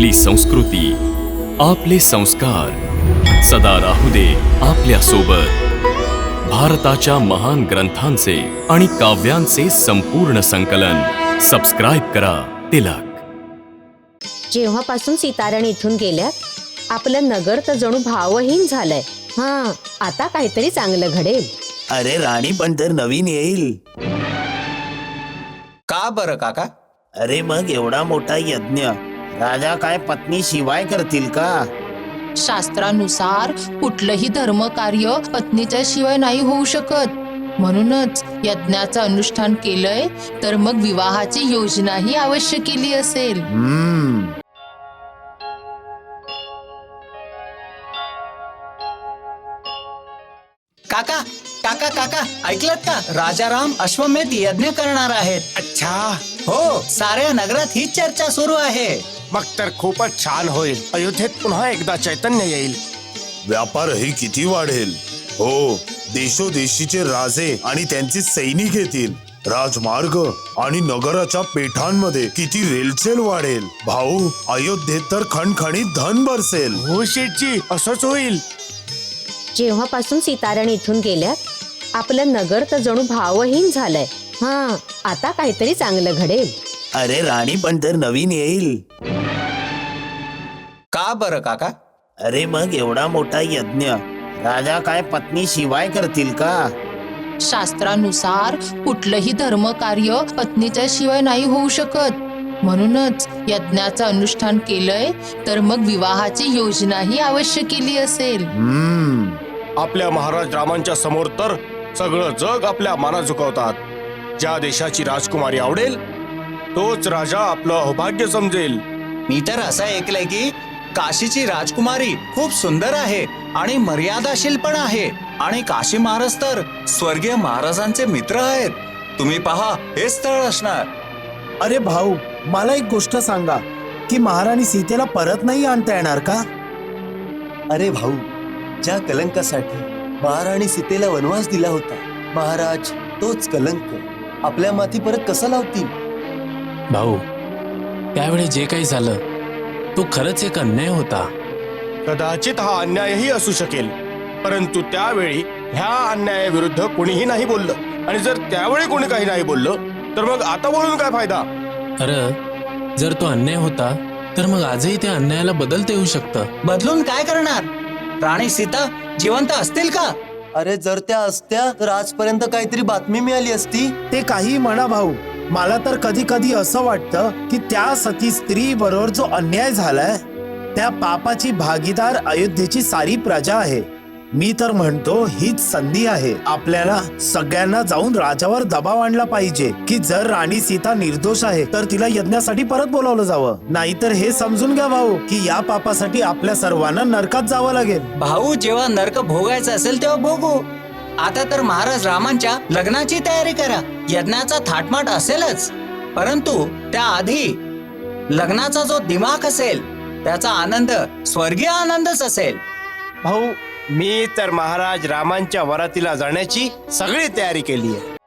आपली संस्कृती आपले संस्कार. सदा राहू दे आपल्यासोबत भारताच्या महान ग्रंथांचे आणि काव्यांचे संपूर्ण संकलन. सबस्क्राईब करा तिलक. जेव्हापासून सीतारण इथून गेल्यात आपलं नगर तर जणू भावहीन झालंय. हा आता काहीतरी चांगलं घडेल. अरे राणी पण तर नवीन येईल. का बरं काका? अरे मग एवढा मोठा यज्ञ. राजा काय पत्नी शिवाय करतील का? शास्त्रानुसार कुठलंही धर्मकार्य पत्नीच्या शिवाय नाही होऊ शकत. म्हणूनच यज्ञाचं अनुष्ठान केलंय तर मग विवाहाची योजनाही अवश्य केली असेल. हम्म. काका काका काका ऐकलत का? राजाराम अश्वमेध यज्ञ करणार आहेत. अच्छा. हो साऱ्या नगरात ही चर्चा सुरू आहे. मग तर खूपच छान होईल. अयोध्येत पुन्हा एकदा चैतन्य येईल. व्यापारही किती वाढेल. हो देशोदेशीचे राजे आणि त्यांचे सैनिक येतील. राजमार्ग आणि नगराच्या पेठांमध्ये किती रेलचेल वाढेल. भाऊ अयोध्येत तर खणखणीत धन बरसेल. हो शेठजी असंच होईल. जेव्हापासून सीतारण इथून गेल्यात आपलं नगर तर जणू भावहीन झालंय. हा आता काहीतरी चांगलं घडेल. अरे राणी पण तर नवीन येईल. का बरं काका? अरे मग एवढा मोठा यज्ञ राजा काय पत्नी शिवाय करतील का? शास्त्रानुसार कुठलंही धर्मकार्य पत्नीच्या शिवाय नाही होऊ शकत. म्हणूनच यज्ञाचं अनुष्ठान केलंय तर मग विवाहाची योजनाही अवश्य केली असेल. हम्म. आपल्या महाराज रामांच्या समोर तर सगळं जग आपल्या माना झुकवतात. ज्या देशाची राजकुमारी आवडेल तोच राजा आपलं अभाग्य समजेल. मी तर असं ऐकलंय की काशीची राजकुमारी खूप सुंदर आहे आणि मर्यादाशील पण आहे. आणि काशी महाराज तर स्वर्गीय महाराजांचे मित्र आहेत. तुम्ही पहा हे स्थळ असणार. अरे भाऊ मला एक गोष्ट सांगा. की महाराणी सीतेला परत नाही आणता येणार का? अरे भाऊ ज्या कलंकासाठी महाराणी सीतेला वनवास दिला होता महाराज तोच कलंक. आपल्या माथी परत कसा लावतील? भाऊ त्यावेळी जे काही झालं तो खरंच एक अन्याय होता. कदाचित हा अन्यायही असू शकेल. परंतु त्यावेळी ह्या अन्यायाविरुद्ध कोणीही नाही बोललं. आणि जर त्यावेळी कोणी काही नाही बोललं तर मग आता बोलून काय फायदा? अरे जर तो अन्याय होता तर मग आजही त्या अन्यायाला बदलता येऊ शकतं. बदलून काय करणार? राणी सीता जिवंत असतील का? अरे जर त्या असत्या तर आजपर्यंत काहीतरी बातमी मिळाली असती. ते काही म्हणा भाऊ. मला तर कधी कधी असं वाटतं की त्या सती स्त्री बरोबर जो अन्याय झालाय त्या पापाची भागीदार अयोध्येची सारी प्रजा आहे. मी तर म्हणतो हीच संधी आहे. आपल्याला सगळ्यांना जाऊन राजावर दबाव आणला पाहिजे की जर राणी सीता निर्दोष आहे तर तिला यज्ञासाठी परत बोलावलं जावं. नाहीतर हे समजून घ्या भाऊ की या पापासाठी आपल्या सर्वांना नरकात जावं लागेल. भाऊ जेव्हा नरक भोगायचं असेल तेव्हा भोगू. आता तर महाराज रामांच्या लग्नाची तयारी करा. यज्ञाचा थाटमाट असेलच. परंतु त्याआधी लग्नाचा जो दिमाग असेल त्याचा आनंद स्वर्गीय आनंदच असेल. भाऊ मी तर महाराज रामांच्या वरातीला जाण्याची सगळी तयारी केली आहे.